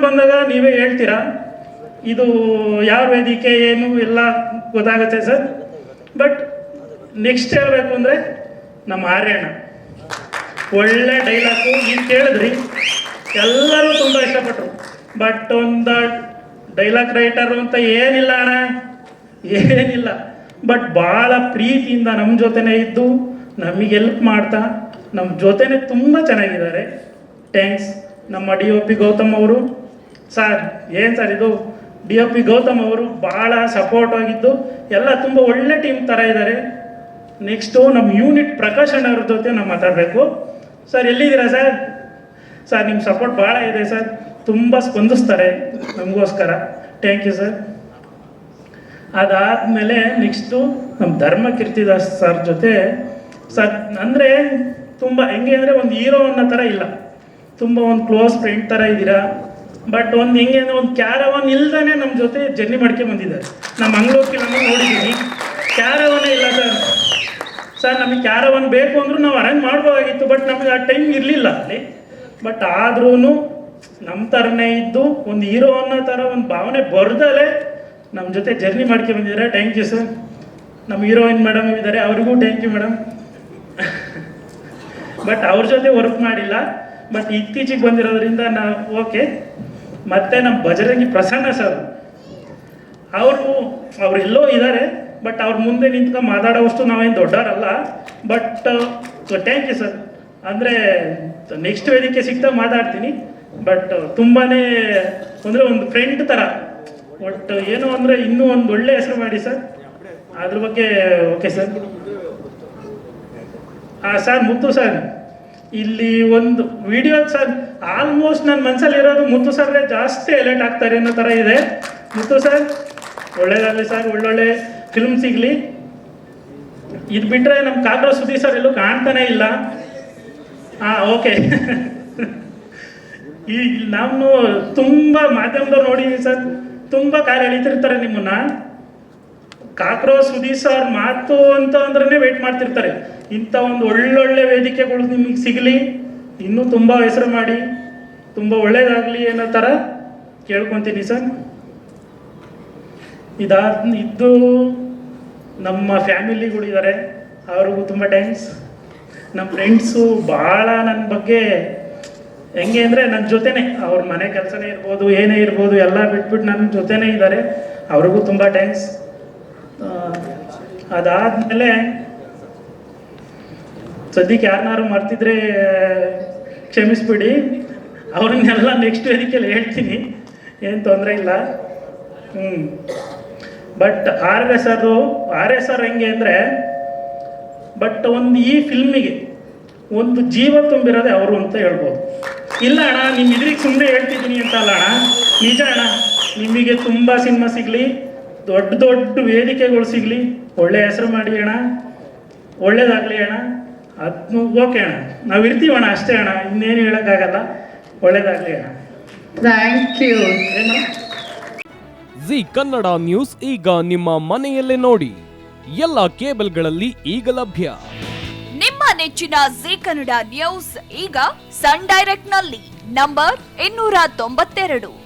ಬಂದಾಗ ನೀವೇ ಹೇಳ್ತೀರಾ? ಇದು ಯಾವ ವೇದಿಕೆ ಏನು ಎಲ್ಲ ಗೊತ್ತಾಗುತ್ತೆ ಸರ್? ಬಟ್ ನೆಕ್ಸ್ಟ್ ಹೇಳಬೇಕು ಅಂದರೆ ನಮ್ಮ ಆರ್ಯಣ್ಣ. ಒಳ್ಳೆ ಡೈಲಾಗು ನೀವು ಕೇಳಿದ್ರಿ. ಎಲ್ಲರೂ ತುಂಬ ಇಷ್ಟಪಟ್ಟರು ಬಟ್ ಒಂದು ಡೈಲಾಗ್ ರೈಟರು ಅಂತ ಏನಿಲ್ಲ ಅಣ್ಣ. ಏನಿಲ್ಲ. ಬಟ್ ಭಾಳ ಪ್ರೀತಿಯಿಂದ ನಮ್ಮ ಜೊತೆನೇ ಇದ್ದು ನಮಗೆ ಹೆಲ್ಪ್ ಮಾಡ್ತಾ ನಮ್ಮ ಜೊತೆನೇ ತುಂಬ ಚೆನ್ನಾಗಿದ್ದಾರೆ. ಥ್ಯಾಂಕ್ಸ್ ನಮ್ಮ ಡಿ ಒ ಪಿ ಗೌತಮ್ ಅವರು. ಸರ್, ಏನು ಸರ್ ಇದು? ಡಿ ಒ ಪಿ ಗೌತಮ್ ಅವರು ಭಾಳ ಸಪೋರ್ಟ್ ಆಗಿದ್ದು ಎಲ್ಲ ತುಂಬ ಒಳ್ಳೆ ಟೀಮ್ ಥರ ಇದ್ದಾರೆ ನೆಕ್ಸ್ಟು ನಮ್ಮ ಯೂನಿಟ್ ಪ್ರಕಾಶ್ ಅವ್ರ ಜೊತೆ ನಾವು ಮಾತಾಡಬೇಕು. ಸರ್ ಎಲ್ಲಿದ್ದೀರಾ ಸರ್? ಸರ್ ನಿಮ್ಮ ಸಪೋರ್ಟ್ ಭಾಳ ಇದೆ ಸರ್. ತುಂಬ ಸ್ಪಂದಿಸ್ತಾರೆ ನಮಗೋಸ್ಕರ. ಥ್ಯಾಂಕ್ ಯು ಸರ್ ಅದಾದಮೇಲೆ ನೆಕ್ಸ್ಟು ನಮ್ಮ ಧರ್ಮ ಕೀರ್ತಿದಾಸ್ ಸರ್ ಜೊತೆ, ಸರ್, ಅಂದರೆ ತುಂಬ ಹೆಂಗೆ ಅಂದರೆ ಒಂದು ಹೀರೋ ಅನ್ನೋ ಥರ ಇಲ್ಲ. ತುಂಬ ಒಂದು ಕ್ಲೋಸ್ ಫ್ರೆಂಡ್ ಥರ ಇದ್ದೀರಾ. ಬಟ್ ಒಂದು ಹೆಂಗೆ ಅಂದರೆ ಒಂದು ಕ್ಯಾರವನ್ ಇಲ್ದಾನೆ ನಮ್ಮ ಜೊತೆ ಜರ್ನಿ ಮಾಡ್ಕೊಂಡು ಬಂದಿದ್ದಾರೆ. ನಮ್ಮ ಮಂಗಳೂರು ಫಿಲಮ್ ನೋಡಿದ್ದೀನಿ. ಕ್ಯಾರವನೇ ಇಲ್ಲ ಸರ್. ಸರ್, ನಮಗೆ ಕ್ಯಾರವನ್ ಬೇಕು ಅಂದರೂ ನಾವು ಅರೇಂಜ್ ಮಾಡ್ಬೋದಾಗಿತ್ತು ಬಟ್ ನಮಗೆ ಆ ಟೈಮ್ ಇರಲಿಲ್ಲ ಅಲ್ಲಿ. ಬಟ್ ಆದ್ರೂ ನಮ್ಮ ಥರನೇ ಇದ್ದು, ಒಂದು ಹೀರೋ ಅನ್ನೋ ಥರ ಒಂದು ಭಾವನೆ ಬರ್ದಲೆ ನಮ್ಮ ಜೊತೆ ಜರ್ನಿ ಮಾಡ್ಕೊಂಡು ಬಂದಿದ್ದಾರೆ. ಥ್ಯಾಂಕ್ ಯು ಸರ್ ನಮ್ಮ ಹೀರೋಯಿನ್ ಮೇಡಮ್ ಇದ್ದಾರೆ. ಅವರಿಗೂ ಥ್ಯಾಂಕ್ ಯು ಮೇಡಮ್ ಬಟ್ ಅವ್ರ ಜೊತೆ ವರ್ಕ್ ಮಾಡಿಲ್ಲ. ಬಟ್ ಇತ್ತೀಚೆಗೆ ಬಂದಿರೋದ್ರಿಂದ ನಾವು ಓಕೆ ಮತ್ತೆ ನಮ್ಮ ಬಜರಂಗಿ ಪ್ರಸನ್ನ ಸರ್. ಅವರು ಅವರೆಲ್ಲೋ ಇದ್ದಾರೆ ಬಟ್ ಅವ್ರ ಮುಂದೆ ನಿಂತ್ಕೊಂಡು ಮಾತಾಡೋವಷ್ಟು ನಾವೇನು ದೊಡ್ಡವರಲ್ಲ. ಬಟ್ ಥ್ಯಾಂಕ್ ಯು ಸರ್ ಅಂದರೆ ನೆಕ್ಸ್ಟ್ ವೇದಿಕೆ ಸಿಗ್ತಾ ಮಾತಾಡ್ತೀನಿ. ಬಟ್ ತುಂಬಾ ಅಂದರೆ ಒಂದು ಫ್ರೆಂಡ್ ಥರ ಬಟ್ ಏನು ಅಂದರೆ ಇನ್ನೂ ಒಂದು ಒಳ್ಳೆ ಹೆಸರು ಮಾಡಿ ಸರ್ ಅದ್ರ ಬಗ್ಗೆ ಓಕೆ ಸರ್ ಹಾಂ ಸರ್ ಮುತ್ತು ಸರ್ ಇಲ್ಲಿ ಒಂದು ವಿಡಿಯೋ ಸರ್ ಆಲ್ಮೋಸ್ಟ್ ನನ್ನ ಮನಸ್ಸಲ್ಲಿ ಇರೋದು ಮುತ್ತು ಸರ್ ಜಾಸ್ತಿ ಎಲೆಟ್ ಆಗ್ತಾರೆ ಅನ್ನೋ ಥರ ಇದೆ. ಮುತ್ತು ಸರ್, ಒಳ್ಳೇದಾಗಲಿ ಸರ್, ಒಳ್ಳೊಳ್ಳೆ ಫಿಲ್ಮ್ ಸಿಗಲಿ. ಇದು ಬಿಟ್ಟರೆ ನಮ್ಮ ಕಾಕ್ರೋ ಸುದ್ದಿ ಸರ್ ಎಲ್ಲೂ ಕಾಣ್ತಾನೆ ಇಲ್ಲ. ಹಾಂ ಓಕೆ ಈ ನಾನು ತುಂಬ ಮಾಧ್ಯಮದವ್ರು ನೋಡಿದ್ದೀನಿ ಸರ್, ತುಂಬ ಕಾಲ ಎಳಿತಿರ್ತಾರೆ ನಿಮ್ಮನ್ನ. ಕಾಕ್ರೋ ಸುದೀಪ್ ಸರ್ ಮಾತು ಅಂತ ಅಂದ್ರೆ ವೇಟ್ ಮಾಡ್ತಿರ್ತಾರೆ. ಇಂಥ ಒಂದು ಒಳ್ಳೊಳ್ಳೆ ವೇದಿಕೆಗಳು ನಿಮಗೆ ಸಿಗಲಿ, ಇನ್ನೂ ತುಂಬ ಹೆಸರು ಮಾಡಿ, ತುಂಬ ಒಳ್ಳೇದಾಗಲಿ ಅನ್ನೋ ಥರ ಕೇಳ್ಕೊತೀನಿ ಸರ್. ಇದಾದ, ಇದ್ದು ನಮ್ಮ ಫ್ಯಾಮಿಲಿಗಳಿದ್ದಾರೆ, ಅವ್ರಿಗೂ ತುಂಬ ಥ್ಯಾಂಕ್ಸ್ ನಮ್ಮ ಫ್ರೆಂಡ್ಸು ಭಾಳ ನನ್ನ ಬಗ್ಗೆ ಹೆಂಗೆ ಅಂದರೆ ನನ್ನ ಜೊತೆನೆ, ಅವ್ರ ಮನೆ ಕೆಲಸನೇ ಇರ್ಬೋದು, ಏನೇ ಇರ್ಬೋದು, ಎಲ್ಲ ಬಿಟ್ಬಿಟ್ಟು ನನ್ನ ಜೊತೆನೇ ಇದ್ದಾರೆ. ಅವ್ರಿಗೂ ತುಂಬ ಥ್ಯಾಂಕ್ಸ್ ಅದಾದಮೇಲೆ ಸದ್ಯಕ್ಕೆ ಯಾರನ್ನಾರು ಮರ್ತಿದ್ರೆ, ಕ್ಷಮಿಸ್ಬಿಡಿ. ಅವ್ರನ್ನೆಲ್ಲ ನೆಕ್ಸ್ಟ್ ವೇದಿಕೆಯಲ್ಲಿ ಹೇಳ್ತೀನಿ. ಏನು ತೊಂದರೆ ಇಲ್ಲ. ಹ್ಞೂ but R S R R S R ಹೆಂಗೆ ಅಂದರೆ ಬಟ್ ಒಂದು ಈ ಫಿಲ್ಮಿಗೆ ಒಂದು ಜೀವ ತುಂಬಿರೋದೇ ಅವರು ಅಂತ ಹೇಳ್ಬೋದು. ಇಲ್ಲ ಅಣ್ಣ ನಿಮ್ಮ ಇದ್ರಿಗೆ ಸುಮ್ಮನೆ ಹೇಳ್ತಿದ್ದೀನಿ ಅಂತ ಅಲ್ಲ ಅಣ್ಣ. ನಿಜ ಅಣ್ಣ, ನಿಮಗೆ ತುಂಬ ಸಿನಿಮಾ ಸಿಗಲಿ. ದೊಡ್ಡ ದೊಡ್ಡ ವೇದಿಕೆಗಳು ಸಿಗಲಿ. ಒಳ್ಳೆ ಹೆಸರು ಮಾಡಿ ಅಣ್ಣ. ಒಳ್ಳೇದಾಗಲಿ ಅಣ್ಣ. ಅದನ್ನು ಓಕೆ ಅಣ್ಣ. ನಾವು ಇರ್ತೀವಣ್ಣ ಅಷ್ಟೇ ಅಣ್ಣ. ಇನ್ನೇನು ಹೇಳೋಕ್ಕಾಗಲ್ಲ. ಒಳ್ಳೇದಾಗಲಿ ಅಣ್ಣ. Thank you. Zee Kannada news ಈಗ ನಿಮ್ಮ ಮನೆಯಲ್ಲೇ ನೋಡಿ. ಎಲ್ಲ ಕೇಬಲ್ಗಳಲ್ಲಿ ಈಗ ಲಭ್ಯ. ನಿಮ್ಮ ನೆಚ್ಚಿನ ಜಿ ಕನ್ನಡ ನ್ಯೂಸ್ ಈಗ ಸನ್ ಡೈರೆಕ್ಟ್ನಲ್ಲಿ ನಂಬರ್ ಇನ್ನೂರ ತೊಂಬತ್ತೆರಡು.